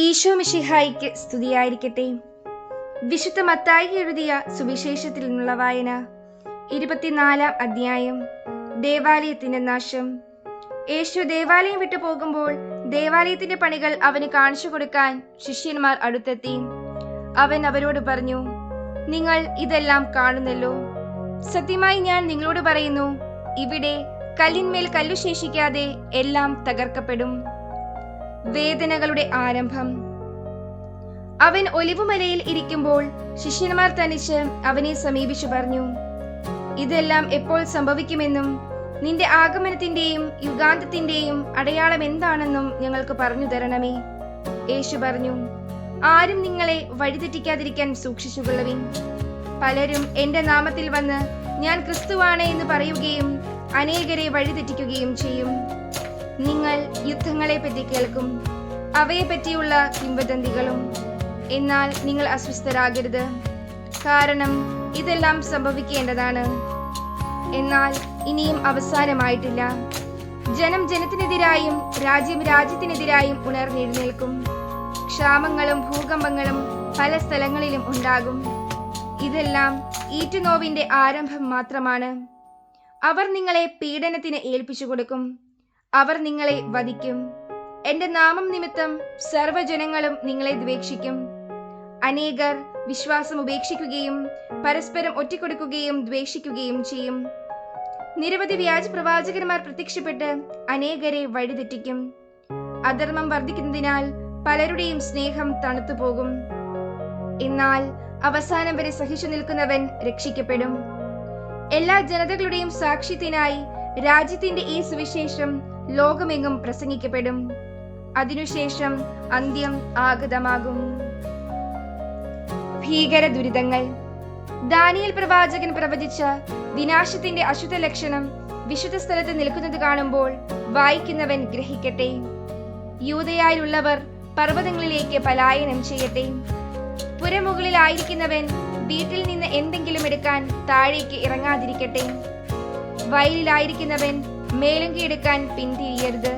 ഈശോ മിഷിഹായിക്ക് സ്തുതിയായിരിക്കട്ടെ. വിശുദ്ധ മത്തായി എഴുതിയ സുവിശേഷത്തിൽ നിന്നുള്ള വായന ഇരുപത്തിനാലാം അധ്യായം ദേവാലയത്തിന്റെ നാശം. യേശു ദേവാലയം വിട്ടു പോകുമ്പോൾ ദേവാലയത്തിന്റെ പണികൾ അവന് കാണിച്ചു കൊടുക്കാൻ ശിഷ്യന്മാർ അടുത്തെത്തി. അവൻ അവരോട് പറഞ്ഞു നിങ്ങൾ ഇതെല്ലാം കാണുന്നല്ലോ. സത്യമായി ഞാൻ നിങ്ങളോട് പറയുന്നു ഇവിടെ കല്ലിന്മേൽ കല്ലു ശേഷിക്കാതെ എല്ലാം തകർക്കപ്പെടും. വേദനകളുടെ ആരംഭം. അവൻ ഒലിവുമലയിൽ ഇരിക്കുമ്പോൾ ശിഷ്യന്മാർ തനിച്ച് അവനെ സമീപിച്ചു പറഞ്ഞു ഇതെല്ലാം എപ്പോൾ സംഭവിക്കുമെന്നും നിന്റെ ആഗമനത്തിന്റെയും യുഗാന്തത്തിന്റെയും അടയാളം എന്താണെന്നും ഞങ്ങൾക്ക് പറഞ്ഞു തരണമേ. യേശു പറഞ്ഞു ആരും നിങ്ങളെ വഴിതെറ്റിക്കാതിരിക്കാൻ സൂക്ഷിച്ചുകൊള്ളുവിൻ. പലരും എന്റെ നാമത്തിൽ വന്ന് ഞാൻ ക്രിസ്തുവാണ് എന്ന് പറയുകയും അനേകരെ വഴിതെറ്റിക്കുകയും ചെയ്യും. നിങ്ങൾ യുദ്ധങ്ങളെ പറ്റി കേൾക്കും. അവയെ പറ്റിയുള്ള കിംവദന്തികളും. എന്നാൽ നിങ്ങൾ അസ്വസ്ഥരാകരുത്. കാരണം ഇതെല്ലാം സംഭവിക്കേണ്ടതാണ്. എന്നാൽ ഇനിയും അവസാനമായിട്ടില്ല. ജനം ജനത്തിനെതിരായും രാജ്യം രാജ്യത്തിനെതിരായും ഉണർന്നെഴുന്നേൽക്കും. ക്ഷാമങ്ങളും ഭൂകമ്പങ്ങളും പല സ്ഥലങ്ങളിലും ഉണ്ടാകും. ഇതെല്ലാം ഈറ്റുനോവിന്റെ ആരംഭം മാത്രമാണ്. അവർ നിങ്ങളെ പീഡനത്തിന് ഏൽപ്പിച്ചു കൊടുക്കും. അവർ നിങ്ങളെ വധിക്കും. എന്റെ നാമം നിമിത്തം സർവജനങ്ങളും നിങ്ങളെ ദ്വേഷിക്കും. അനേകർ വിശ്വാസം ഉപേക്ഷിക്കുകയും പരസ്പരം ഒറ്റക്കൊടുക്കുകയും ദ്വേഷിക്കുകയും ചെയ്യും. നിരവധി വ്യാജ പ്രവാചകന്മാർ പ്രത്യക്ഷപ്പെട്ട് അനേകരെ വഴിതെറ്റിക്കും. അധർമ്മം വർദ്ധിക്കുന്നതിനാൽ പലരുടെയും സ്നേഹം തണുത്തുപോകും. എന്നാൽ അവസാനം വരെ സഹിച്ചു നിൽക്കുന്നവൻ രക്ഷിക്കപ്പെടും. എല്ലാ ജനതകളുടെയും സാക്ഷ്യത്തിനായി രാജ്യത്തിന്റെ ഈ സുവിശേഷം ലോകമെങ്ങും പ്രസംഗിക്കപ്പെടും. അതിനുശേഷം അന്ത്യം ആഗതമാകും. ഭീകര ദുരിതങ്ങൾ ദാനിയൽ പ്രവാചകൻ പ്രവചിച്ച വിനാശത്തിന്റെ അശുദ്ധ ലക്ഷണം വിശുദ്ധ സ്ഥലത്ത് നിൽക്കുന്നത് കാണുമ്പോൾ വായിക്കുന്നവൻ ഗ്രഹിക്കട്ടെ. യൂതയായുള്ളവർ പർവതങ്ങളിലേക്ക് പലായനം ചെയ്യട്ടെ. പുരമുകളിലായിരിക്കുന്നവൻ വീട്ടിൽ നിന്ന് എന്തെങ്കിലും എടുക്കാൻ താഴേക്ക് ഇറങ്ങാതിരിക്കട്ടെ. വയലിലായിരിക്കുന്നവൻ മേലങ്കിയെടുക്കാൻ പിന്തിരിയരുത്.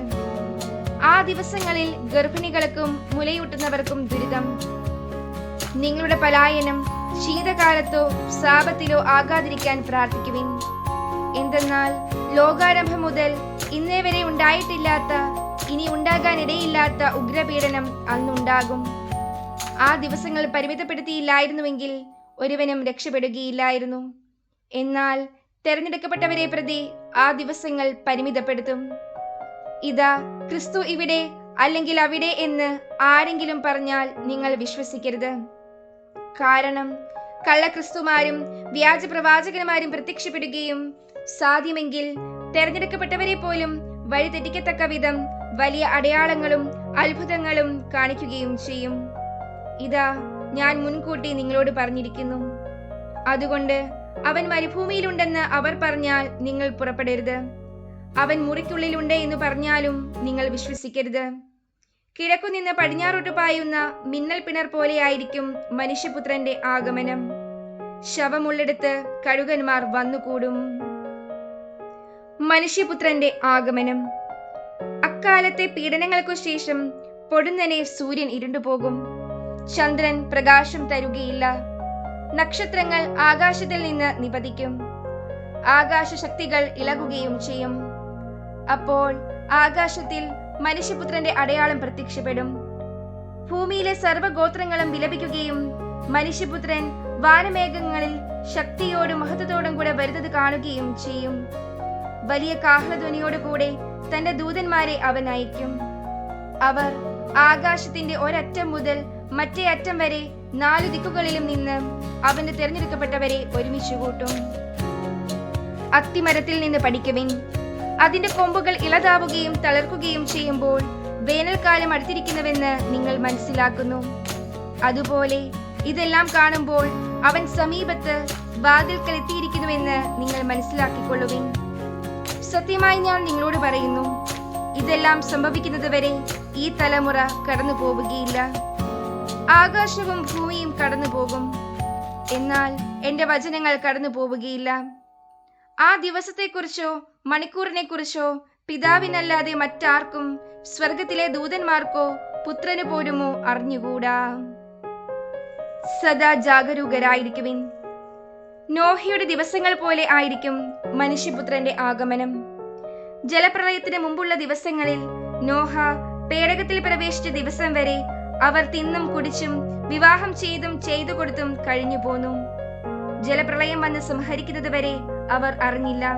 ആ ദിവസങ്ങളിൽ ഗർഭിണികൾക്കും മുലയൂട്ടുന്നവർക്കും ദുരിതം. നിങ്ങളുടെ പലായനം ശീതകാലത്തോ സാപത്തിലോ ആകാതിരിക്കാൻ പ്രാർത്ഥിക്കുവിൻ. എന്തെന്നാൽ ലോകാരംഭം മുതൽ ഇന്നേ വരെ ഉണ്ടായിട്ടില്ലാത്ത ഇനി ഉണ്ടാകാനിടയില്ലാത്ത ഉഗ്രപീഡനം അന്നുണ്ടാകും. ആ ദിവസങ്ങൾ പരിമിതപ്പെടുത്തിയില്ലായിരുന്നുവെങ്കിൽ ഒരുവനും രക്ഷപ്പെടുകയില്ലായിരുന്നു. എന്നാൽ തെരഞ്ഞെടുക്കപ്പെട്ടവരെ പ്രതി ആ ദിവസങ്ങൾ പരിമിതപ്പെടുത്തും. ഇതാ ക്രിസ്തു ഇവിടെ അല്ലെങ്കിൽ അവിടെ എന്ന് ആരെങ്കിലും പറഞ്ഞാൽ നിങ്ങൾ വിശ്വസിക്കരുത്. കാരണം കള്ളക്രിസ്തുമാരും വ്യാജ പ്രവാചകന്മാരും പ്രത്യക്ഷപ്പെടുകയും സാധ്യമെങ്കിൽ തെരഞ്ഞെടുക്കപ്പെട്ടവരെ പോലും വഴിതെറ്റിക്കത്തക്ക വിധം വലിയ അടയാളങ്ങളും അത്ഭുതങ്ങളും കാണിക്കുകയും ചെയ്യും. ഇതാ ഞാൻ മുൻകൂട്ടി നിങ്ങളോട് പറഞ്ഞിരിക്കുന്നു. അതുകൊണ്ട് അവൻ മരുഭൂമിയിലുണ്ടെന്ന് അവർ പറഞ്ഞാൽ നിങ്ങൾ പുറപ്പെടരുത്. അവൻ മുറിക്കുള്ളിലുണ്ട് എന്ന് പറഞ്ഞാലും നിങ്ങൾ വിശ്വസിക്കരുത്. കിഴക്കുനിന്ന് പടിഞ്ഞാറോട്ട് പായുന്ന മിന്നൽ പിണർ പോലെയായിരിക്കും മനുഷ്യപുത്രന്റെ ആഗമനം. ശവമുള്ളിടത്ത് കഴുകന്മാർ വന്നുകൂടും. മനുഷ്യപുത്രന്റെ ആഗമനം. അക്കാലത്തെ പീഡനങ്ങൾക്കു ശേഷം പൊടുന്നനെ സൂര്യൻ ഇരുണ്ടുപോകും. ചന്ദ്രൻ പ്രകാശം തരുകയില്ല. നക്ഷത്രങ്ങൾ ആകാശത്തിൽ നിന്ന് നിപതിക്കും. ആകാശ ശക്തികൾ ഇളകുകയും ചെയ്യും. അപ്പോൾ ആകാശത്തിൽ മനുഷ്യപുത്രന്റെ അടയാളം പ്രത്യക്ഷപ്പെടും. ഭൂമിയിലെ സർവഗോത്രങ്ങളും വിലപിക്കുകയും മനുഷ്യപുത്രൻ വാനമേഘങ്ങളിൽ ശക്തിയോടും മഹത്വത്തോടും കൂടെ വരുന്നത് കാണുകയും ചെയ്യും. വലിയ കാഹ്ലധ്വനിയോടുകൂടെ തന്റെ ദൂതന്മാരെ അവൻ അയക്കും അവർ ആകാശത്തിന്റെ ഒരറ്റം മുതൽ മറ്റേ അറ്റം വരെ നാലു ദിക്കുകളിലും നിന്ന് അവന്റെ തിരഞ്ഞെടുക്കപ്പെട്ടവരെ ഒരുമിച്ച് കൂട്ടും. അത്തിമരത്തിൽ നിന്ന് പഠിക്കുവിൻ. അതിന്റെ കൊമ്പുകൾ ഇളതാവുകയും തളർക്കുകയും ചെയ്യുമ്പോൾ വേനൽക്കാലം അടുത്തിരിക്കുന്നുവെന്ന് നിങ്ങൾ മനസ്സിലാക്കുന്നു. അതുപോലെ ഇതെല്ലാം കാണുമ്പോൾ അവൻ സമീപത്ത് വാതിൽക്കൽ എത്തിയിരിക്കുന്നുവെന്ന് നിങ്ങൾ മനസ്സിലാക്കിക്കൊള്ളുവിൻ. സത്യമായി ഞാൻ നിങ്ങളോട് പറയുന്നു ഇതെല്ലാം സംഭവിക്കുന്നത് വരെ ഈ തലമുറ കടന്നു പോവുകയില്ല ആകാശവും ഭൂമിയും കടന്നു പോകും എന്നാൽ എന്റെ വചനങ്ങൾ കടന്നു പോവുകയില്ല ആ ദിവസത്തെക്കുറിച്ചോ മണിക്കൂറിനെ കുറിച്ചോ പിതാവിനല്ലാതെ മറ്റാർക്കും സ്വർഗത്തിലെ ദൂതന്മാർക്കോ പുത്രന് പോലുമോ അറിഞ്ഞുകൂടാ. സദാ ജാഗരൂകരായിരിക്കുവിൻ. നോഹയുടെ ദിവസങ്ങൾ പോലെ ആയിരിക്കും മനുഷ്യപുത്രന്റെ ആഗമനം. ജലപ്രളയത്തിന് മുമ്പുള്ള ദിവസങ്ങളിൽ നോഹ പേടകത്തിൽ പ്രവേശിച്ച ദിവസം വരെ അവർ തിന്നും കുടിച്ചും വിവാഹം ചെയ്തും ചെയ്തു കൊടുത്തും കഴിഞ്ഞു പോന്നു. ജലപ്രളയം വന്ന് സംഹരിക്കുന്നത് വരെ അവർ അറിഞ്ഞില്ല.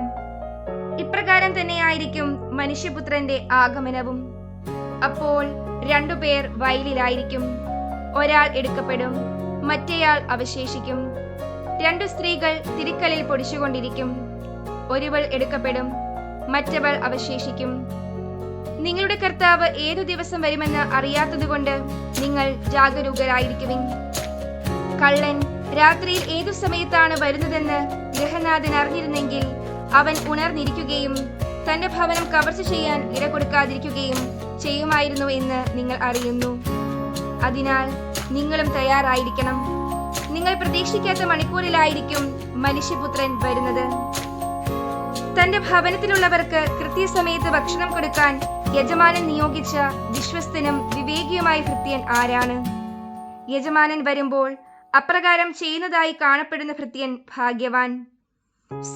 ഇപ്രകാരം തന്നെയായിരിക്കും മനുഷ്യപുത്രന്റെ ആഗമനവും. അപ്പോൾ രണ്ടുപേർ വയലിലായിരിക്കും. ഒരാൾ എടുക്കപ്പെടും മറ്റേയാൾ അവശേഷിക്കും. രണ്ടു സ്ത്രീകൾ തിരിക്കലിൽ പൊടിച്ചുകൊണ്ടിരിക്കും. ഒരുവൾ എടുക്കപ്പെടും മറ്റവൾ അവശേഷിക്കും. നിങ്ങളുടെ കർത്താവ് ഏതു ദിവസം വരുമെന്ന് അറിയാത്തതുകൊണ്ട് നിങ്ങൾ ജാഗരൂകരായിരിക്കുവിൻ. കള്ളൻ രാത്രിയിൽ ഏതു സമയത്താണ് വരുന്നതെന്ന് ഗൃഹനാഥൻ അറിഞ്ഞിരുന്നെങ്കിൽ അവൻ ഉണർന്നിരിക്കുകയും തന്റെ ഭവനം കവർച്ച ചെയ്യാൻ ഇട കൊടുക്കാതിരിക്കുകയും ചെയ്യുമായിരുന്നു എന്ന് നിങ്ങൾ അറിയുന്നു. അതിനാൽ നിങ്ങളും തയ്യാറായിരിക്കണം. നിങ്ങൾ പ്രതീക്ഷിക്കാത്ത മണിക്കൂറിലായിരിക്കും മനുഷ്യപുത്രൻ വരുന്നത്. തന്റെ ഭവനത്തിലുള്ളവർക്ക് കൃത്യസമയത്ത് ഭക്ഷണം കൊടുക്കാൻ യജമാനൻ നിയോഗിച്ച വിശ്വസ്തനും വിവേകിയുമായ ഭൃത്യൻ ആരാണ്? യജമാനൻ വരുമ്പോൾ അപ്രകാരം ചെയ്യുന്നതായി കാണപ്പെടുന്ന ഭൃത്യൻ ഭാഗ്യവാൻ.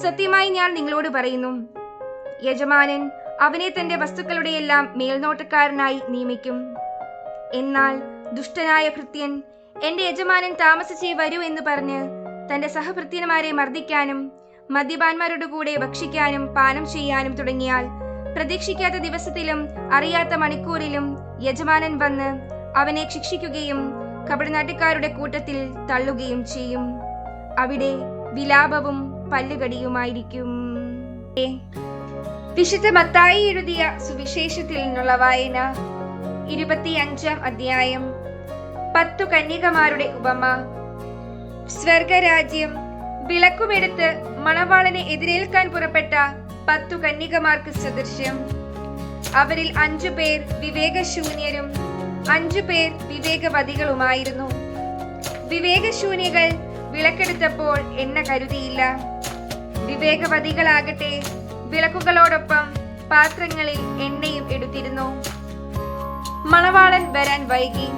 സത്യമായി ഞാൻ നിങ്ങളോട് പറയുന്നു യജമാനൻ അവനെ തന്റെ വസ്തുക്കളുടെ എല്ലാം മേൽനോട്ടക്കാരനായി നിയമിക്കും. എന്നാൽ ദുഷ്ടനായ ഭൃത്യൻ എന്റെ യജമാനൻ താമസിച്ചേ വരൂ എന്ന് പറഞ്ഞ് തന്റെ സഹഭൃത്യന്മാരെ മർദ്ദിക്കാനും മദ്യപാന്മാരുടെ കൂടെ ഭക്ഷിക്കാനും പാനം ചെയ്യാനും തുടങ്ങിയാൽ പ്രതീക്ഷിക്കാത്ത ദിവസത്തിലും അറിയാത്ത മണിക്കൂറിലും യജമാനൻ വന്ന് അവനെ ശിക്ഷിക്കുകയും കപടനാട്ടുകാരുടെ കൂട്ടത്തിൽ തള്ളുകയും ചെയ്യും. അവിടെ വിലാപവും പല്ലുകടിയുമായിരിക്കും. വിശുദ്ധ മത്തായി എഴുതിയ സുവിശേഷത്തിൽ നിന്നുള്ള വായന ഇരുപത്തിയഞ്ചാം അധ്യായം പത്തു കന്യകമാരുടെ ഉപമ സ്വർഗരാജ്യം വിളക്കുമെടുത്ത് മണവാളനെ എതിരേൽക്കാൻ പുറപ്പെട്ട പത്തു കന്യകമാർക്ക് സദൃശ്യം. അവരിൽ അഞ്ചു പേർ വിവേകശൂന്യരും അഞ്ചു പേർ വിവേകവതികളുമായിരുന്നു. വിവേകശൂന്യകൾ വിളക്കെടുത്തപ്പോൾ എണ്ണ കരുതിയില്ല. വിവേകവതികളാകട്ടെ വിളക്കുകളോടൊപ്പം പാത്രങ്ങളിൽ എണ്ണയും എടുത്തിരുന്നു. മണവാളൻ വരാൻ വൈകി.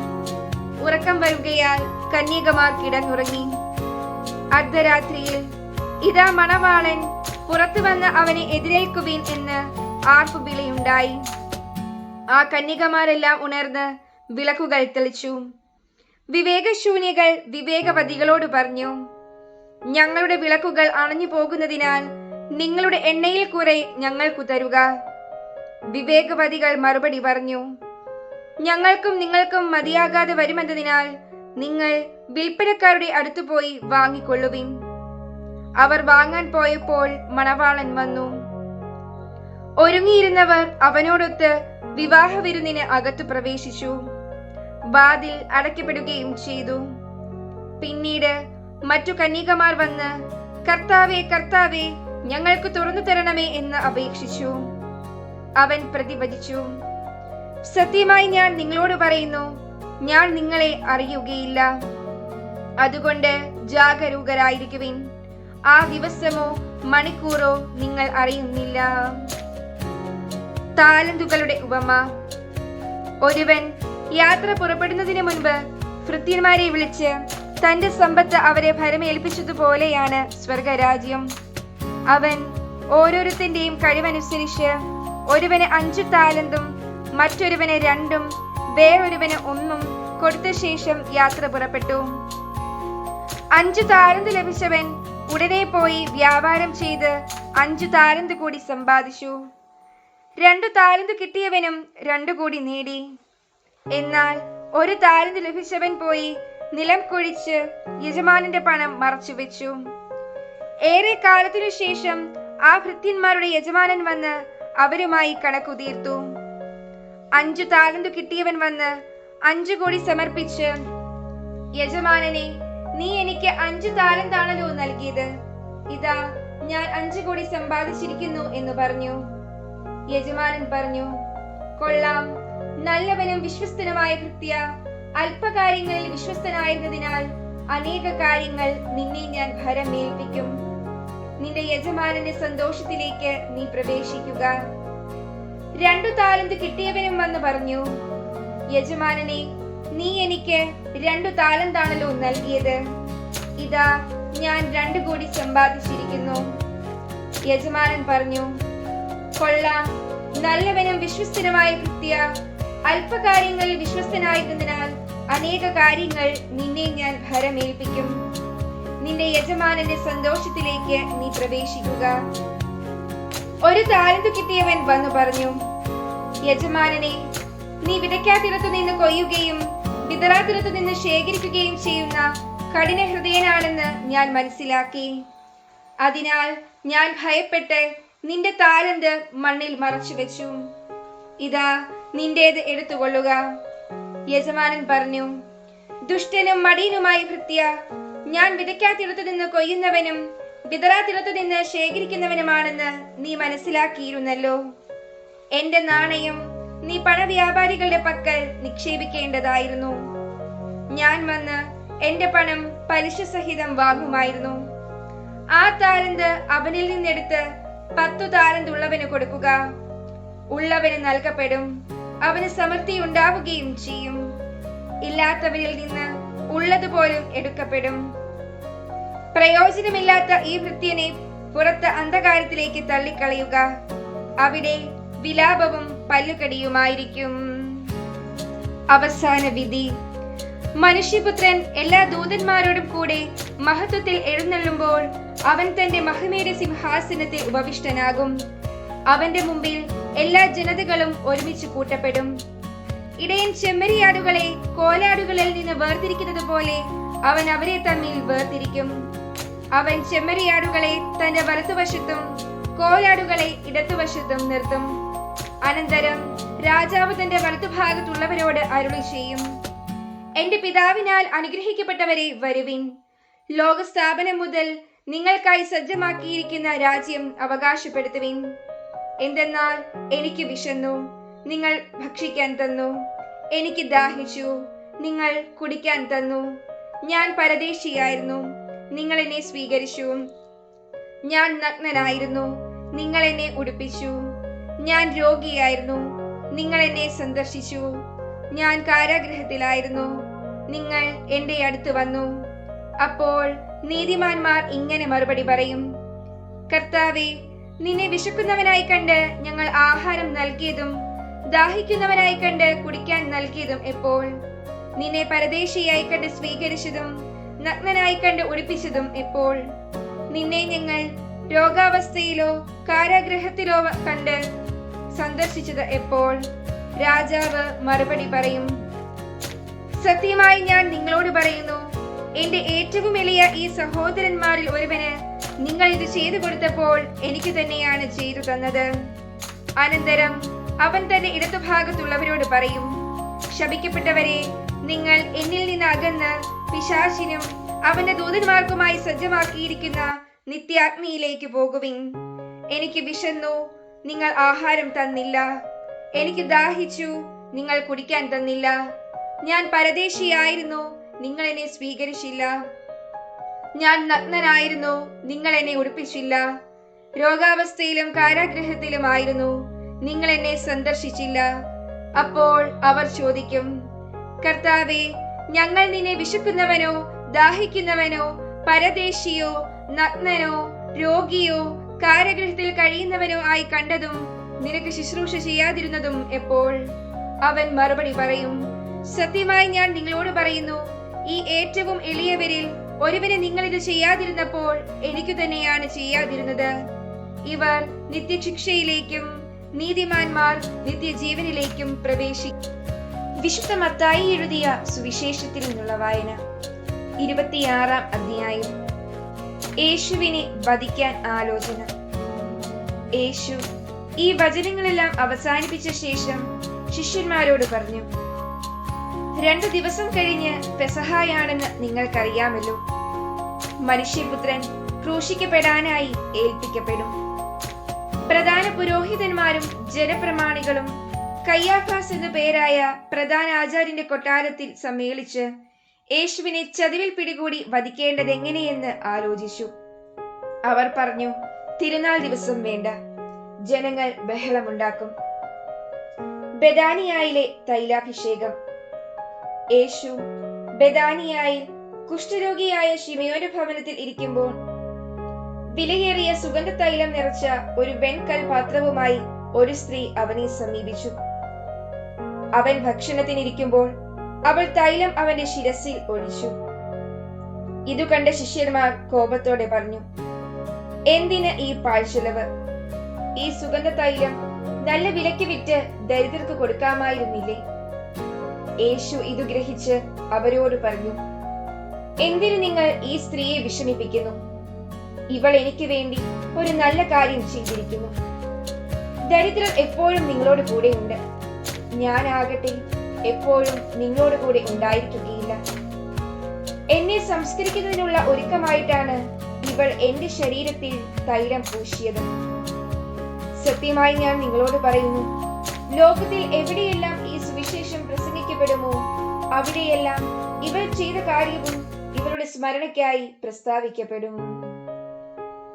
ഉറക്കം വരുകയാൽ കന്യകമാർ കിടന്നുറങ്ങി. അർദ്ധരാത്രിയിൽ ഇതാ മണവാളൻ പുറത്തു വന്ന് അവനെ എതിരേൽക്കുവിൻ എന്ന് ആർപ്പുവിളിയുണ്ടായി ആ കന്യകമാരെല്ലാം ഉണർന്ന് വിളക്കുകൾ തെളിച്ചു. വിവേകശൂന്യകൾ വിവേകവതികളോട് പറഞ്ഞു ഞങ്ങളുടെ വിളക്കുകൾ അണഞ്ഞു പോകുന്നതിനാൽ നിങ്ങളുടെ എണ്ണയിൽ കുറെ ഞങ്ങൾക്കു തരുക. വിവേകവതികൾ മറുപടി പറഞ്ഞു ഞങ്ങൾക്കും നിങ്ങൾക്കും മതിയാകാതെ വരുമെന്നതിനാൽ നിങ്ങൾ വിൽപ്പനക്കാരുടെ അടുത്തു പോയി വാങ്ങിക്കൊള്ളുവിൻ. അവർ വാങ്ങാൻ പോയപ്പോൾ മണവാളൻ വന്നു. ഒരുങ്ങിയിരുന്നവർ അവനോടൊത്ത് വിവാഹ വിരുന്നിന് അകത്തു പ്രവേശിച്ചു. വാതിൽ അടയ്ക്കപ്പെടുകയും ചെയ്തു. പിന്നീട് മറ്റു കന്യകമാർ വന്ന് കർത്താവെ കർത്താവെ ഞങ്ങൾക്ക് തുറന്നു തരണമേ എന്ന് അപേക്ഷിച്ചു. അവൻ പ്രതിപദിച്ചു സത്യമായി ഞാൻ നിങ്ങളോട് പറയുന്നു ഞാൻ നിങ്ങളെ അറിയുകയില്ല. അതുകൊണ്ട് ജാഗരൂകരായിരിക്കുവിൻ. ആ ദിവസമോ മണിക്കൂറോ നിങ്ങൾ അറിയുന്നില്ല. താലന്തുകളുടെ ഉപമ. ഒരുവൻ യാത്ര പുറപ്പെടുന്നതിന് മുൻപ് ഭൃത്യന്മാരെ വിളിച്ച് തന്റെ സമ്പത്ത് അവരെ ഭരമേൽപ്പിച്ചതുപോലെയാണ് സ്വർഗരാജ്യം. അവൻ ഓരോരുത്തന്റെയും കഴിവനുസരിച്ച് ഒരുവന് അഞ്ചു താലന്തും മറ്റൊരുവന് രണ്ടും വേറൊരുവന് ഒന്നും കൊടുത്ത ശേഷം യാത്ര പുറപ്പെട്ടു. അഞ്ചു താലന്ത് ലഭിച്ചവൻ ഉടനെ പോയി വ്യാപാരം ചെയ്ത് അഞ്ചു താരന്ത് കൂടി സമ്പാദിച്ചു. രണ്ടു താരന്ത് കിട്ടിയവനും രണ്ടു കൂടി നേടി. എന്നാൽ ഒരു താരന്ത് ലഭിച്ചവൻ പോയി നിലം കുഴിച്ച് യജമാനന്റെ പണം മറച്ചു വെച്ചു. ഏറെ കാലത്തിനു ശേഷം ആ ഭൃത്യന്മാരുടെ യജമാനൻ വന്ന് അവരുമായി കണക്കു തീർത്തു അഞ്ചു താരന്ത് കിട്ടിയവൻ വന്ന് അഞ്ചു കോടി സമർപ്പിച്ച് യജമാനനെ നീ എനിക്ക് അഞ്ചു താലന്താണല്ലോ നൽകിയത്. ഇതാ ഞാൻ അഞ്ചു കോടി സമ്പാദിച്ചിരിക്കുന്നു എന്ന് പറഞ്ഞു. യജമാനൻ പറഞ്ഞു കൊള്ളാം. നല്ലവനും വിശ്വസ്തനുമായ കൃത്യ അല്പകാര്യങ്ങളിൽ വിശ്വസ്തനായിരുന്നതിനാൽ അനേക കാര്യങ്ങൾ നിന്നെ ഞാൻ ഭരമേൽപ്പിക്കും. നിന്റെ യജമാനന്റെ സന്തോഷത്തിലേക്ക് നീ പ്രവേശിക്കുക. രണ്ടു താലന്ത് കിട്ടിയവനും വന്ന് പറഞ്ഞു യജമാനനെ നീ എനിക്ക് രണ്ടു താലന്താണല്ലോ നൽകിയത്. ഇതാ ഞാൻ രണ്ടു കോടി സമ്പാദിച്ചിരിക്കുന്നു. യജമാനൻ പറഞ്ഞു കൊള്ളാം. നല്ലവനും വിശ്വസ്തനുമായ കൃത്യ അല്പകാര്യങ്ങളിൽ വിശ്വസ്തനായിരുന്നതിനാൽ അനേക കാര്യങ്ങൾ നിന്നെ ഞാൻ ഭരമേൽപ്പിക്കും. നിന്റെ യജമാനന്റെ സന്തോഷത്തിലേക്ക് നീ പ്രവേശിക്കുക. ഒരു താലന്ത് കിട്ടിയവൻ വന്നു പറഞ്ഞു യജമാനനെ നീ വിതയ്ക്കാത്തിടത്തു നിന്ന് കൊയ്യുകയും വിതറാത്തിടത്തു നിന്ന് ശേഖരിക്കുകയും ചെയ്യുന്ന കഠിന ഹൃദയനാണെന്ന് ഞാൻ മനസ്സിലാക്കി. അതിനാൽ ഞാൻ ഭയപ്പെട്ട് നിന്റെ താലന്ത് മണ്ണിൽ മറച്ചു വെച്ചു. ഇതാ നിന്റേത് എടുത്തുകൊള്ളുക. യജമാനൻ പറഞ്ഞു ദുഷ്ടനും മടിയനുമായ ഭൃത്യ ഞാൻ വിതയ്ക്കാത്തിടത്തു നിന്ന് കൊയ്യുന്നവനും വിതറാത്തിടത്തു നിന്ന് ശേഖരിക്കുന്നവനുമാണെന്ന് നീ മനസ്സിലാക്കിയിരുന്നല്ലോ. എന്റെ നാണയം നീ പണവ്യാപാരികളുടെ പക്കൽ നിക്ഷേപിക്കേണ്ടതായിരുന്നു. ഞാൻ വന്ന് എന്റെ പണം പലിശ സഹിതം വാങ്ങുമായിരുന്നു. ആ താരന്ത് അവനിൽ നിന്നെടുത്ത് പത്തു താരന്ത് ഉള്ളവന് കൊടുക്കുക. ഉള്ളവന് നൽകപ്പെടും. അവന് സമൃദ്ധി ഉണ്ടാവുകയും ചെയ്യും. ഇല്ലാത്തവരിൽ നിന്ന് ഉള്ളതുപോലും എടുക്കപ്പെടും. പ്രയോജനമില്ലാത്ത ഈ വൃത്തിയനെ പുറത്ത് അന്ധകാരത്തിലേക്ക് തള്ളിക്കളയുക. അവിടെ വിലാപവും പല്ലുകടിയുമായിരിക്കും. അവസാന വിധി. മനുഷ്യപുത്രൻ എല്ലാ ദൂതന്മാരോടും കൂടെ മഹത്വത്തിൽ എഴുന്നള്ളുമ്പോൾ അവൻ തന്റെ മഹിമയുടെ സിംഹാസനത്തിൽ ഉപവിഷ്ടനാകും. അവന്റെ മുമ്പിൽ എല്ലാ ജനതകളും ഒരുമിച്ച് കൂട്ടപ്പെടും. ഇടയൻ ചെമ്മരിയാടുകളെ കോലാടുകളിൽ നിന്ന് വേർതിരിക്കുന്നത് പോലെ അവൻ അവരെ തമ്മിൽ വേർതിരിക്കും. അവൻ ചെമ്മരിയാടുകളെ തന്റെ വലത്തുവശത്തും കോലാടുകളെ ഇടത്തുവശത്തും നിർത്തും. അനന്തരം രാജാവ് തന്റെ വലത്തുഭാഗത്തുള്ളവരോട് അരുളി ചെയ്യും എന്റെ പിതാവിനാൽ അനുഗ്രഹിക്കപ്പെട്ടവരെ വരുവിൻ. ലോകസ്ഥാപനം മുതൽ നിങ്ങൾക്കായി സജ്ജമാക്കിയിരിക്കുന്ന രാജ്യം അവകാശപ്പെടുത്തുവിൻ. എന്തെന്നാൽ എനിക്ക് വിശന്നു നിങ്ങൾ ഭക്ഷിക്കാൻ തന്നു എനിക്ക് ദാഹിച്ചു നിങ്ങൾ കുടിക്കാൻ തന്നു. ഞാൻ പരദേശിയായിരുന്നു നിങ്ങൾ എന്നെ സ്വീകരിച്ചു. ഞാൻ നഗ്നനായിരുന്നു നിങ്ങൾ എന്നെ ഉടുപ്പിച്ചു. ഞാൻ രോഗിയായിരുന്നു നിങ്ങൾ എന്നെ സന്ദർശിച്ചു. ഞാൻ കാരാഗ്രഹത്തിലായിരുന്നു. നിങ്ങൾ എന്റെ അടുത്ത് വന്നു. അപ്പോൾ നീതിമാന്മാർ ഇങ്ങനെ മറുപടി പറയും. കർത്താവെ നിന്നെ വിശക്കുന്നവനായി കണ്ട് ഞങ്ങൾ ആഹാരം നൽകിയതും ദാഹിക്കുന്നവനായി കണ്ട് കുടിക്കാൻ നൽകിയതും എപ്പോൾ? നിന്നെ പരദേശിയായി കണ്ട് സ്വീകരിച്ചതും നഗ്നനായി കണ്ട് ഉടുപ്പിച്ചതും എപ്പോൾ? നിന്നെ ഞങ്ങൾ രോഗാവസ്ഥയിലോ കാരാഗ്രഹത്തിലോ കണ്ട് സന്ദർശിച്ചത് എപ്പോൾ? രാജാവ് മറുപടി പറയും സത്യമായി ഞാൻ നിങ്ങളോട് പറയുന്നു എന്റെ ഏറ്റവും എളിയ ഈ സഹോദരന്മാരിൽ ഒരുവന് നിങ്ങൾ ഇത് ചെയ്തു കൊടുത്തപ്പോൾ എനിക്ക് തന്നെയാണ് ചെയ്തു തന്നത്. അനന്തരം അവൻ തന്റെ ഇടതുഭാഗത്തുള്ളവരോട് പറയും ശപിക്കപ്പെട്ടവരെ നിങ്ങൾ എന്നിൽ നിന്ന് അകന്ന് പിശാശിനും അവന്റെ ദൂതന്മാർക്കുമായി സജ്ജമാക്കിയിരിക്കുന്ന നിത്യാഗ്നിയിലേക്ക് പോകുവിൻ. എനിക്ക് വിശന്നു നിങ്ങൾ ആഹാരം തന്നില്ല. എനിക്ക് ദാഹിച്ചു നിങ്ങൾ കുടിക്കാൻ തന്നില്ല. ഞാൻ പരദേശിയായിരുന്നു നിങ്ങൾ എന്നെ സ്വീകരിച്ചില്ല. ഞാൻ നഗ്നനായിരുന്നു നിങ്ങൾ എന്നെ ഉടുപ്പിച്ചില്ല. രോഗാവസ്ഥയിലും കാരാഗ്രഹത്തിലുമായിരുന്നു നിങ്ങൾ എന്നെ സന്ദർശിച്ചില്ല. അപ്പോൾ അവർ ചോദിക്കും കർത്താവെ ഞങ്ങൾ നിന്നെ വിശക്കുന്നവനോ ദാഹിക്കുന്നവനോ പരദേശിയോ നഗ്നനോ രോഗിയോ കാരാഗ്രഹത്തിൽ കഴിയുന്നവനോ ആയി കണ്ടതും നിനക്ക് ശുശ്രൂഷ ചെയ്യാതിരുന്നതും എപ്പോൾ? അവൻ മറുപടി പറയും സത്യമായി ഞാൻ നിങ്ങളോട് പറയുന്നു ഈ ഏറ്റവും എളിയവരിൽ ഒരുവനെ നിങ്ങൾ ഇത് ചെയ്യാതിരുന്നപ്പോൾ എനിക്ക് തന്നെയാണ് ചെയ്യാതിരുന്നത്. ഇവർ നിത്യശിക്ഷയിലേക്കും നീതിമാന്മാർ നിത്യജീവനിലേക്കും പ്രവേശിക്കും വിശുദ്ധ മത്തായി എഴുതിയ സുവിശേഷത്തിൽ നിന്നുള്ള വായന. ഇരുപത്തിയാറാം അധ്യായം. യേശുവിനെ വധിക്കാൻ ആലോചന. യേശു ഈ വചനങ്ങളെല്ലാം അവസാനിപ്പിച്ച ശേഷം ശിഷ്യന്മാരോട് പറഞ്ഞു രണ്ടു ദിവസം കഴിഞ്ഞ് പെസഹായാണെന്ന് നിങ്ങൾക്കറിയാമല്ലോ. മനുഷ്യപുത്രൻ ക്രൂശിക്കപ്പെടാനായി ഏൽപ്പിക്കപ്പെടും. പ്രധാന പുരോഹിതന്മാരും ജനപ്രമാണികളും കയ്യാഫാസ് എന്ന പേരായ പ്രധാന ആചാര്യന്റെ കൊട്ടാരത്തിൽ സമ്മേളിച്ച് യേശുവിനെ ചതിവിൽ പിടികൂടി വധിക്കേണ്ടത് എങ്ങനെയെന്ന് ആലോചിച്ചു. അവർ പറഞ്ഞു തിരുനാൾ ദിവസം വേണ്ട. ജനങ്ങൾ ബഹളമുണ്ടാക്കും. ബദാനിയായിലെ തൈലാഭിഷേകം. യേശു ബദാനിയായിൽ കുഷ്ഠരോഗിയായ ഷിമയോന്റെ ഭവനത്തിൽ ഇരിക്കുമ്പോൾ വിലയേറിയ സുഗന്ധ തൈലം നിറച്ച ഒരു വെൺകൽ പാത്രവുമായി ഒരു സ്ത്രീ അവനെ സമീപിച്ചു. അവൻ ഭക്ഷണത്തിനിരിക്കുമ്പോൾ അവൾ തൈലം അവന്റെ ശിരസിൽ ഒഴിച്ചു. ഇതു കണ്ട ശിഷ്യന്മാർ കോപത്തോടെ പറഞ്ഞു എന്തിന് ഈ പാഴ്ചെലവ്? ഈ സുഗന്ധ തൈലം നല്ല വിലയ്ക്ക് വിറ്റ് ദരിദ്രർക്ക് കൊടുക്കാമായിരുന്നില്ലേ? യേശു ഇത് ഗ്രഹിച്ച് അവരോട് പറഞ്ഞു എന്തിനു നിങ്ങൾ ഈ സ്ത്രീയെ വിഷമിപ്പിക്കുന്നു? ഇവൾ എനിക്ക് വേണ്ടി ഒരു നല്ല കാര്യം ചെയ്തിരിക്കുന്നു. ദരിദ്രർ എപ്പോഴും നിങ്ങളോട് കൂടെ കൂടെയുണ്ട് ഞാനാകട്ടെ എപ്പോഴും നിങ്ങളോട് കൂടെ ഉണ്ടായിരിക്കുകയില്ല. എന്നെ സംസ്കരിക്കുന്നതിനുള്ള ഒരുക്കമായിട്ടാണ് ഇവൾ എന്റെ ശരീരത്തിൽ തൈലം പൂശിയത്. സത്യമായി ഞാൻ നിങ്ങളോട് പറയുന്നു. ലോകത്തിൽ എവിടെയെല്ലാം ഈ സുവിശേഷം പ്രസംഗിക്കപ്പെടുമോ അവിടെയെല്ലാം ഇവർ ചെയ്ത കാര്യവും ഇവരുടെ സ്മരണയ്ക്കായി പ്രസ്താവിക്കപ്പെടും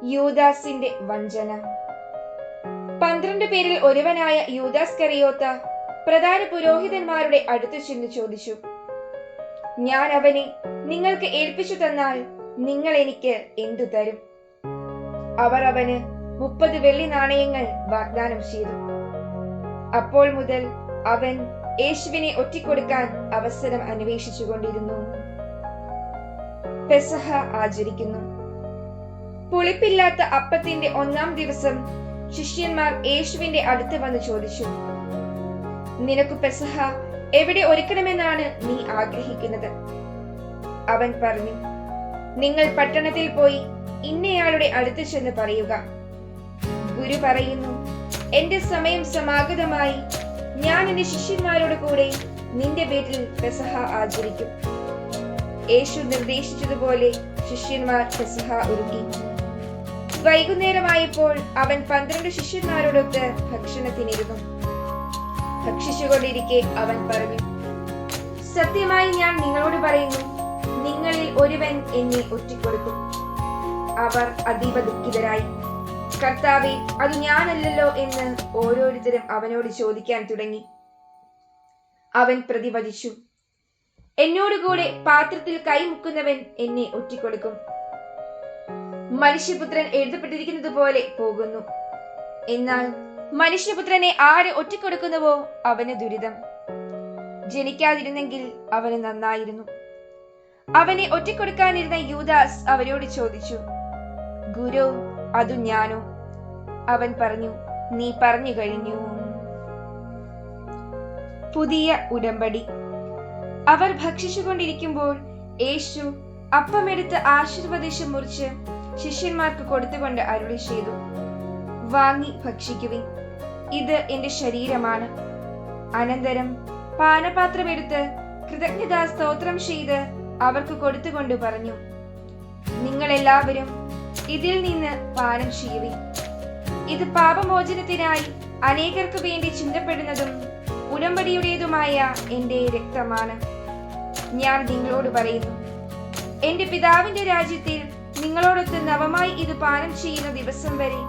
യൂദാസിന്റെ വഞ്ചന. പന്ത്രണ്ട് പേരിൽ ഒരുവനായ യൂദാസ് കറിയോത്ത പ്രധാന പുരോഹിതന്മാരുടെ അടുത്തു ചെന്ന് ചോദിച്ചു ഞാൻ അവനെ നിങ്ങൾക്ക് ഏൽപ്പിച്ചു തന്നാൽ നിങ്ങൾ എനിക്ക് എന്തു തരും? അവർ അവന് മുപ്പത് വെള്ളി നാണയങ്ങൾ വാഗ്ദാനം ചെയ്തു. അപ്പോൾ മുതൽ അവൻ യേശുവിനെ ഒറ്റിക്കൊടുക്കാൻ അവസരം അന്വേഷിച്ചുകൊണ്ടിരുന്നു. പെസഹ ആചരിക്കുന്നു. പുളിപ്പില്ലാത്ത അപ്പത്തിന്റെ ഒന്നാം ദിവസം ശിഷ്യന്മാർ യേശുവിന്റെ അടുത്ത് വന്ന് ചോദിച്ചു നിനക്ക് പെസഹ എവിടെ ഒരുക്കണമെന്നാണ് നീ ആഗ്രഹിക്കുന്നത്? അവൻ പറഞ്ഞു നിങ്ങൾ പട്ടണത്തിൽ പോയി ഇന്നയാളുടെ അടുത്ത് ചെന്ന് പറയുക. ഗുരു പറയുന്നു എന്റെ സമയം സമാഗതമായി. ഞാൻ എന്റെ ശിഷ്യന്മാരോട് കൂടെ നിന്റെ വീട്ടിൽ പെസഹ ആചരിക്കും. യേശു നിർദ്ദേശിച്ചതുപോലെ ശിഷ്യന്മാർ പെസഹ ഒരുക്കി. വൈകുന്നേരമായപ്പോൾ അവൻ പന്ത്രണ്ട് ശിഷ്യന്മാരോടൊത്ത് ഭക്ഷണത്തിനിരുന്നു. ഭക്ഷിച്ചുകൊണ്ടിരിക്കെ അവൻ പറഞ്ഞു സത്യമായി ഞാൻ നിങ്ങളോട് പറയുന്നു നിങ്ങളിൽ ഒരുവൻ എന്നെ ഒറ്റിക്കൊടുക്കും. അവർ അതീവ ദുഃഖിതരായി. കർത്താവെ അത് ഞാനല്ലല്ലോ എന്ന് ഓരോരുത്തരും അവനോട് ചോദിക്കാൻ തുടങ്ങി. അവൻ പ്രതിവചിച്ചു എന്നോടുകൂടെ പാത്രത്തിൽ കൈമുക്കുന്നവൻ എന്നെ ഒറ്റിക്കൊടുക്കും. മനുഷ്യപുത്രൻ എഴുതപ്പെട്ടിരിക്കുന്നത് പോലെ പോകുന്നു. എന്നാൽ മനുഷ്യപുത്രനെ ആര് ഒറ്റിക്കൊടുക്കുന്നുവോ അവന് ദുരിതം. ജനിക്കാതിരുന്നെങ്കിൽ അവന് നന്നായിരുന്നു. അവനെ ഒറ്റിക്കൊടുക്കാനിരുന്ന യൂദാസ് അവരോട് ചോദിച്ചു ഗുരു അതു ഞാനോ. അവൻ പറഞ്ഞു നീ പറഞ്ഞു കഴിഞ്ഞു. പുതിയ ഉടമ്പടി. അവർ ഭക്ഷിച്ചുകൊണ്ടിരിക്കുമ്പോൾ യേശു അപ്പമെടുത്ത് ആശീർവദേശം മുറിച്ച് ശിഷ്യന്മാർക്ക് കൊടുത്തുകൊണ്ട് അരുളി ചെയ്തു വാങ്ങി ഭക്ഷിക്കുവിൻ. ഇത് എന്റെ ശരീരമാണ്. അനന്തരം പാനപാത്രമെടുത്ത് കൃതജ്ഞതാ സ്തോത്രം ചെയ്ത് അവർക്ക് കൊടുത്തുകൊണ്ട് പറഞ്ഞു നിങ്ങൾ എല്ലാവരും ഇതിൽ നിന്ന് പാനം ചെയ്യുവിൻ ഇത് പാപമോചനത്തിനായി അനേകർക്ക് വേണ്ടി ചിന്തപ്പെടുന്നതും ഉടമ്പടിയുടേതുമായ എന്റെ രക്തമാണ്. ഞാൻ നിങ്ങളോട് പറയുന്നു എന്റെ പിതാവിന്റെ രാജ്യത്തിൽ നിങ്ങളോടൊത്ത് നവമായി ഇത് പാനം ചെയ്യുന്ന ദിവസം വരെ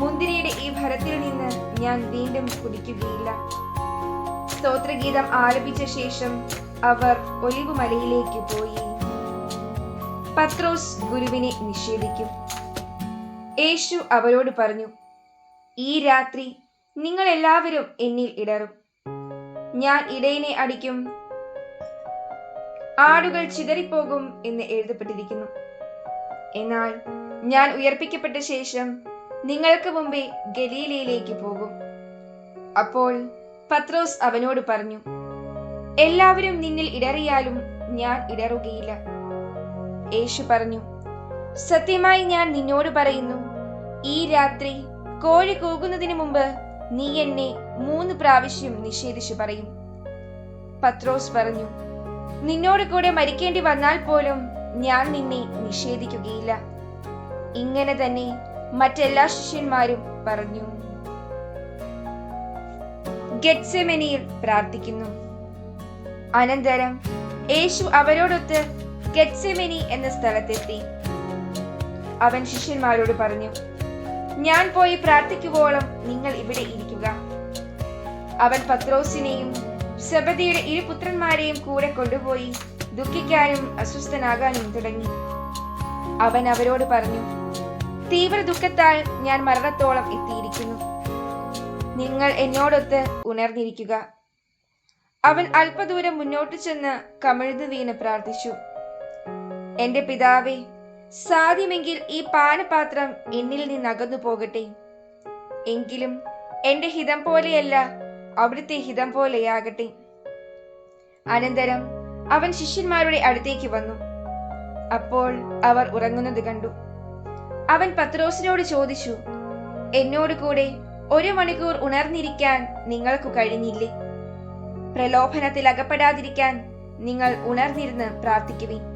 മുന്തിരിയുടെ ഈ ഭരത്തിൽ നിന്ന് ഞാൻ വീണ്ടും കുടിക്കുകയില്ല. സ്തോത്രഗീതം ആലപിച്ച ശേഷം അവർ ഒലിവുമലയിലേക്ക് പോയി. പത്രോസ് ഗുരുവിനെ നിഷേധിക്കും. യേശു അവരോട് പറഞ്ഞു ഈ രാത്രി നിങ്ങൾ എല്ലാവരും എന്നിൽ ഇടറും. ഞാൻ ഇടയനെ അടിക്കും. ആടുകൾ ചിതറിപ്പോകും എന്ന് എഴുതപ്പെട്ടിരിക്കുന്നു. എന്നാൽ ഞാൻ ഉയർപ്പിക്കപ്പെട്ട ശേഷം നിങ്ങൾക്ക് മുമ്പേ ഗലീലയിലേക്ക് പോകും. അപ്പോൾ പത്രോസ് അവനോട് പറഞ്ഞു എല്ലാവരും നിന്നിൽ ഇടറിയാലും ഞാൻ ഇടറുകയില്ല. യേശു പറഞ്ഞു സത്യമായി ഞാൻ നിന്നോട് പറയുന്നു ഈ രാത്രി കോഴി കൂകുന്നതിന് മുമ്പ് നീ എന്നെ മൂന്ന് പ്രാവശ്യം നിഷേധിച്ചു പറയും. പത്രോസ് പറഞ്ഞു നിന്നോട് കൂടെ മരിക്കേണ്ടി വന്നാൽ പോലും ഞാൻ നിന്നെ നിഷേധിക്കുകയില്ല. ഇങ്ങനെ തന്നെ മറ്റെല്ലാ ശിഷ്യന്മാരും പറഞ്ഞു ഗെറ്റ്സെമനിയിൽ പ്രാർത്ഥിക്കുന്നു. അനന്തരം യേശു അവരോടൊത്ത് ഗെറ്റ്സെമനി എന്ന സ്ഥലത്തെത്തി. അവൻ ശിഷ്യന്മാരോട് പറഞ്ഞു ഞാൻ പോയി പ്രാർത്ഥിക്കുവോളം നിങ്ങൾ ഇവിടെ ഇരിക്കുക. അവൻ പത്രോസിനെയും സബദിയുടെ ഇരു പുത്രന്മാരെയും കൂടെ കൊണ്ടുപോയി ദുഃഖിക്കാനും അസ്വസ്ഥനാകാനും തുടങ്ങി. അവൻ അവരോട് പറഞ്ഞു തീവ്ര ദുഃഖത്താൽ ഞാൻ മരണത്തോളം എത്തിയിരിക്കുന്നു. നിങ്ങൾ എന്നോടൊത്ത് ഉണർന്നിരിക്കുക. അവൻ അല്പദൂരം മുന്നോട്ട് ചെന്ന് കമിഴ്ന്നു വീണ് പ്രാർത്ഥിച്ചു. എന്റെ പിതാവേ സാധ്യമെങ്കിൽ ഈ പാനപാത്രം എന്നിൽ നിന്ന് അകന്നു പോകട്ടെ. എങ്കിലും എന്റെ ഹിതം പോലെയല്ല അവിടുത്തെ ഹിതം പോലെയാകട്ടെ. അനന്തരം അവൻ ശിഷ്യന്മാരുടെ അടുത്തേക്ക് വന്നു. അപ്പോൾ അവർ ഉറങ്ങുന്നത് കണ്ടു. അവൻ പത്രോസിനോട് ചോദിച്ചു എന്നോട് കൂടെ ഒരു മണിക്കൂർ ഉണർന്നിരിക്കാൻ നിങ്ങൾക്ക് കഴിഞ്ഞില്ലേ? പ്രലോഭനത്തിൽ അകപ്പെടാതിരിക്കാൻ നിങ്ങൾ ഉണർന്നിരുന്ന് പ്രാർത്ഥിക്കുവിൻ.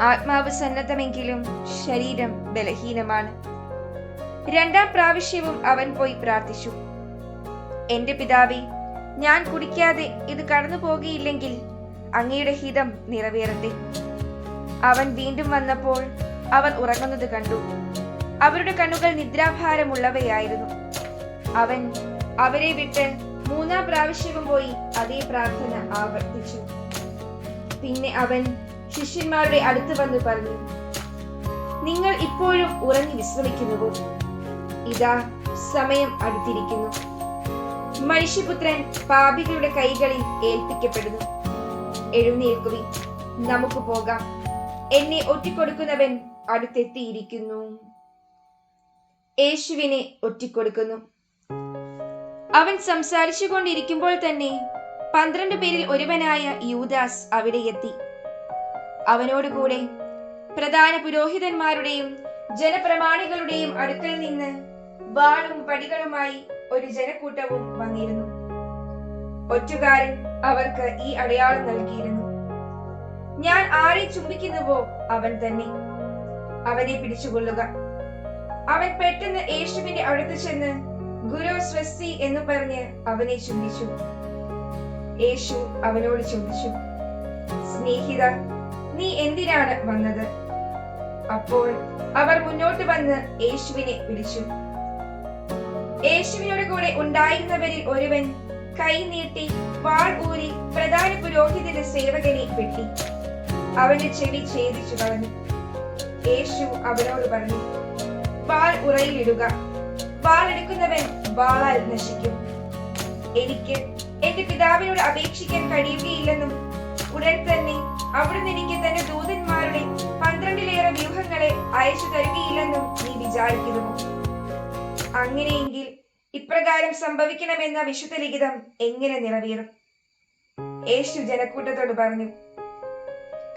ആത്മാവ് സന്നദ്ധമെങ്കിലും ശരീരം ബലഹീനമാണ്. രണ്ടാം പ്രാവശ്യവും അവൻ പോയി പ്രാർത്ഥിച്ചു. എന്റെ പിതാവെ ഞാൻ കുടിക്കാതെ ഇത് കടന്നു പോകിയില്ലെങ്കിൽ അങ്ങയുടെ ഹിതം നിറവേറട്ടെ അവൻ വീണ്ടും വന്നപ്പോൾ അവർ ഉറങ്ങുന്നത് കണ്ടു. അവരുടെ കണ്ണുകൾ നിദ്രാഭാരമുള്ളവയായിരുന്നു. അവൻ അവരെ വിട്ട് മൂന്നാം പ്രാവശ്യവും പോയി അതേ പ്രാർത്ഥന ആവർത്തിച്ചു. പിന്നെ അവൻ ശിഷ്യന്മാരുടെ അടുത്ത് വന്ന് പറഞ്ഞു നിങ്ങൾ ഇപ്പോഴും ഉറങ്ങി വിശ്രമിക്കുന്നുവോ ഇതാ സമയം അടുത്തിരിക്കുന്നു. മനുഷ്യപുത്രൻ പാപികളുടെ കൈകളിൽ ഏൽപ്പിക്കപ്പെടുന്നു. എഴുന്നേൽക്കുവിൻ. നമുക്ക് പോകാം. എന്നെ ഒറ്റിക്കൊടുക്കുന്നവൻ അടുത്തെത്തിയിരിക്കുന്നു. യേശുവിനെ ഒറ്റിക്കൊടുക്കുന്നു. അവൻ സംസാരിച്ചു കൊണ്ടിരിക്കുമ്പോൾ തന്നെ പന്ത്രണ്ട് പേരിൽ ഒരുവനായ യൂദാസ് അവിടെ എത്തി. അവനോടുകൂടെ. പ്രധാന പുരോഹിതന്മാരുടെയും ജനപ്രമാണികളുടെയും അടുക്കൽ നിന്ന് വാളും പടികളുമായി ഒരു ജനക്കൂട്ടവും വന്നിരുന്നു. ഒറ്റുകാരൻ അവർക്ക് ഈ അടയാളം നൽകിയിരുന്നു. ഞാൻ ആരെ ചുംബിക്കുന്നുവോ അവൻ തന്നെ. അവനെ പിടിച്ചുകൊള്ളുക അവൻ പെട്ടെന്ന് യേശുവിന്റെ അടുത്ത് ചെന്ന് ഗുരു സ്വസ്തി എന്ന് പറഞ്ഞ് അവനെ ചുംബിച്ചു. യേശു അവനോട് ചോദിച്ചു സ്നേഹിത നീ എന്തിനാണ് വന്നത്? അപ്പോൾ അവർ മുന്നോട്ട് വന്ന് യേശുവിനെ വിളിച്ചു. യേശുവിനോട് കൂടെ ഉണ്ടായിരുന്നവരിൽ ഒരുവൻ കൈ നീട്ടി വാൾ ഊരി പ്രധാന പുരോഹിതന്റെ സേവകനെ വെട്ടി. അവന്റെ ചെവി ഛേദിച്ചു കളഞ്ഞു. യേശു അവനോട് പറഞ്ഞു വാൾ ഉറയിലിടുക വാൾ എടുക്കുന്നവൻ വാളാൽ നശിക്കും. എനിക്ക് എന്റെ പിതാവിനോട് അപേക്ഷിക്കാൻ കഴിയുകയില്ലെന്നും ഉടൻ തന്നെ അവിടുന്ന് എനിക്ക് തന്റെ ദൂതന്മാരുടെ പന്ത്രണ്ടിലേറെ വ്യൂഹങ്ങളെ അയച്ചു തരികയില്ലെന്നും നീ വിചാരിക്കുന്നു. അങ്ങനെയെങ്കിൽ ഇപ്രകാരം സംഭവിക്കണമെന്ന വിശുദ്ധ ലിഖിതം എങ്ങനെ നിറവേറും? യേശു ജനക്കൂട്ടത്തോട് പറഞ്ഞു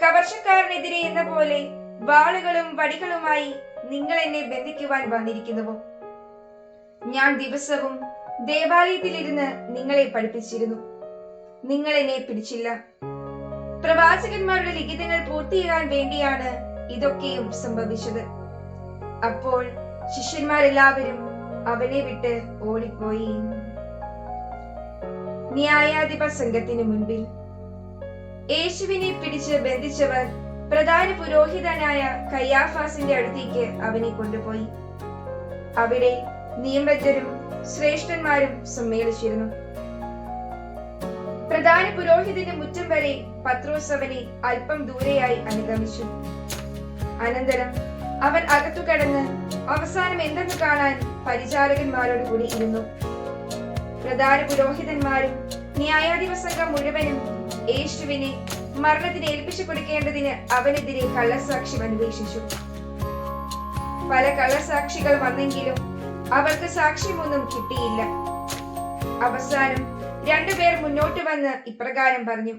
കവർച്ചക്കാരനെതിരെ എന്ന പോലെ വാളുകളും വടികളുമായി നിങ്ങൾ എന്നെ ബന്ധിക്കുവാൻ വന്നിരിക്കുന്നുവോ? ഞാൻ ദിവസവും ദേവാലയത്തിലിരുന്ന് നിങ്ങളെ പഠിപ്പിച്ചിരുന്നു. നിങ്ങൾ എന്നെ പിടിച്ചില്ല. പ്രവാചകന്മാരുടെ ലിഖിതങ്ങൾ പൂർത്തിയാകാൻ വേണ്ടിയാണ് ഇതൊക്കെയും സംഭവിച്ചത്. അപ്പോൾ ശിഷ്യന്മാരെല്ലാവരും അവനെ വിട്ട് ഓടിപ്പോയി. ന്യായാധിപ സംഘത്തിന് മുൻപിൽ യേശുവിനെ പിടിച്ച് ബന്ധിച്ചവർ പ്രധാന പുരോഹിതനായ കയ്യാഫാസിന്റെ അടുത്തേക്ക് അവനെ കൊണ്ടുപോയി. അവിടെ നിയമജ്ഞരും ശ്രേഷ്ഠന്മാരും സമ്മേളിച്ചിരുന്നു. പ്രധാന പുരോഹിതന്റെ മുറ്റം വരെ പത്രോസ് അവനെ അല്പം ദൂരെയായി അനുഗമിച്ചു. അനന്തരം അവൻ അകത്തു കടന്ന് അവസാനം എന്തെന്ന് കാണാൻ പരിചാരകന്മാരോട് കൂടി ഇരുന്നു. പ്രധാന പുരോഹിതന്മാരും ന്യായാധിപ സംഘം മുഴുവനും യേശുവിനെ മരണത്തിന് ഏൽപ്പിച്ചു കൊടുക്കേണ്ടതിന് അവനെതിരെ കള്ളസാക്ഷ്യം അന്വേഷിച്ചു. പല കള്ളസാക്ഷികൾ വന്നെങ്കിലും അവർക്ക് സാക്ഷ്യമൊന്നും കിട്ടിയില്ല. അവസാനം രണ്ടുപേർ മുന്നോട്ട് വന്ന് ഇപ്രകാരം പറഞ്ഞു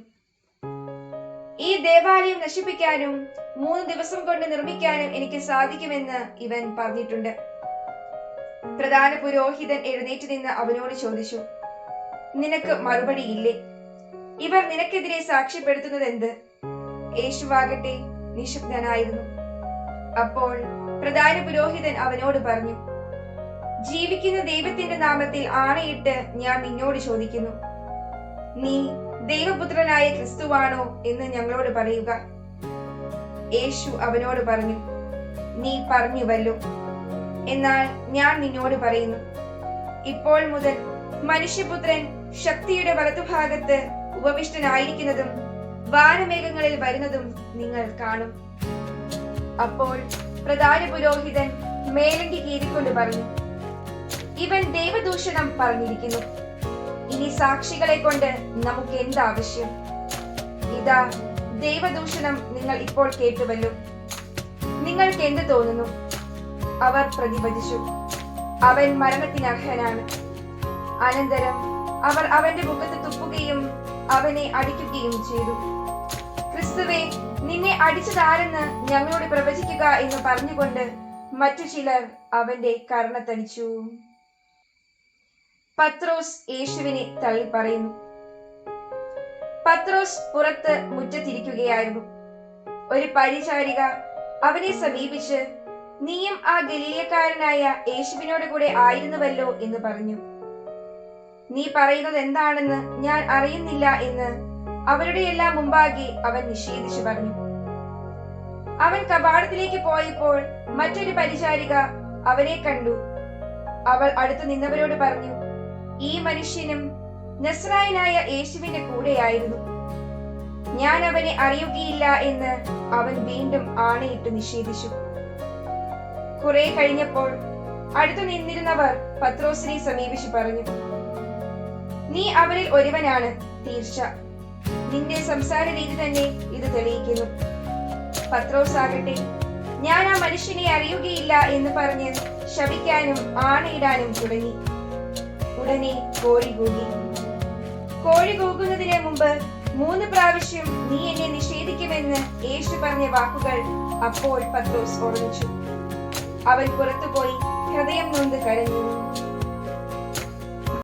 ഈ ദേവാലയം നശിപ്പിക്കാനും മൂന്ന് ദിവസം കൊണ്ട് നിർമ്മിക്കാനും എനിക്ക് സാധിക്കുമെന്ന് ഇവൻ പറഞ്ഞിട്ടുണ്ട്. പ്രധാന പുരോഹിതൻ എഴുന്നേറ്റ് നിന്ന് അവനോട് ചോദിച്ചു നിനക്ക് മറുപടിയില്ലേ ഇവർ നിനക്കെതിരെ സാക്ഷ്യപ്പെടുത്തുന്നത് എന്ത് യേശുവാകട്ടെ നിശബ്ദനായിരുന്നു. അപ്പോൾ പ്രധാന പുരോഹിതൻ അവനോട് പറഞ്ഞു ജീവിക്കുന്ന ദൈവത്തിന്റെ നാമത്തിൽ ആണയിട്ട് ഞാൻ നിന്നോട് ചോദിക്കുന്നു. നീ ദൈവപുത്രനായ ക്രിസ്തുവാണോ എന്ന് ഞങ്ങളോട് പറയുക. യേശു അവനോട് പറഞ്ഞു നീ പറഞ്ഞുവല്ലോ. എന്നാൽ ഞാൻ നിന്നോട് പറയുന്നു ഇപ്പോൾ മുതൽ മനുഷ്യപുത്രൻ ശക്തിയുടെ വലതുഭാഗത്ത് ഉപവിഷ്ടനായിരിക്കുന്നതും വാനമേഘങ്ങളിൽ വരുന്നതും നിങ്ങൾ കാണും. അപ്പോൾ പ്രധാന പുരോഹിതൻ മേലങ്കി കീറിക്കൊണ്ട് പറഞ്ഞു ഇവൻ ദൈവദൂഷണം പറഞ്ഞിരിക്കുന്നു. ഇനി സാക്ഷികളെ കൊണ്ട് നമുക്ക് എന്താവശ്യം? ഇതാ ദൈവദൂഷണം നിങ്ങൾ ഇപ്പോൾ കേട്ടുവല്ലോ. നിങ്ങൾക്ക് എന്ത് തോന്നുന്നു? അവർ പ്രതിപദിച്ചു അവൻ മരണത്തിന് അർഹനാണ്. അനന്തരം അവർ അവന്റെ മുഖത്ത് തുപ്പുകയും അവനെ അടിക്കുകയും ചെയ്തു. ക്രിസ്തുവെ നിന്നെ അടിച്ചതാരെന്ന് ഞങ്ങളോട് പ്രവചിക്കുക എന്ന് പറഞ്ഞുകൊണ്ട് മറ്റു ചിലർ അവന്റെ കർണത്തടിച്ചു. പത്രോസ് യേശുവിനെ തള്ളി പറയുന്നു പത്രോസ് പുറത്ത് മുറ്റത്തിരിക്കുകയായിരുന്നു. ഒരു പരിചാരിക അവനെ സമീപിച്ച് നീയും ആ ഗലീലക്കാരനായ യേശുവിനോട് കൂടെ ആയിരുന്നുവല്ലോ എന്ന് പറഞ്ഞു. നീ പറയുന്നത് എന്താണെന്ന് ഞാൻ അറിയുന്നില്ല എന്ന് അവരുടെ എല്ലാം മുമ്പാകെ അവൻ നിഷേധിച്ചു പറഞ്ഞു. അവൻ കപാടത്തിലേക്ക് പോയപ്പോൾ മറ്റൊരു പരിചാരിക അവനെ കണ്ടു. അവൾ അടുത്ത് നിന്നവരോട് പറഞ്ഞു ഈ മനുഷ്യനും നസ്രായനായ യേശുവിന്റെ കൂടെയായിരുന്നു. ഞാൻ അവനെ അറിയുകയില്ല എന്ന് അവൻ വീണ്ടും ആണയിട്ട് നിഷേധിച്ചു. കുറെ കഴിഞ്ഞപ്പോൾ അടുത്തു നിന്നിരുന്നവർ പത്രോസിനെ സമീപിച്ചു പറഞ്ഞു നീ അവരിൽ ഒരുവനാണ് തീർച്ച. നിന്റെ സംസാര രീതി തന്നെ ഇത് തെളിയിക്കുന്നു. പത്രോസ് ആകട്ടെ ഞാൻ ആ മനുഷ്യനെ അറിയുകയില്ല എന്ന് പറഞ്ഞ് ശപിക്കാനും ആണയിടാനും തുടങ്ങി. ഉടനെ കോഴി കൂകി. കോഴി കൂകുന്നതിന് മുമ്പ് മൂന്ന് പ്രാവശ്യം നീ എന്നെ നിഷേധിക്കുമെന്ന് യേശു പറഞ്ഞ വാക്കുകൾ അപ്പോൾ പത്രോസ് ഓർമ്മിച്ചു. അവൻ പുറത്തുപോയി ഹൃദയം നൊന്ത് കരഞ്ഞു.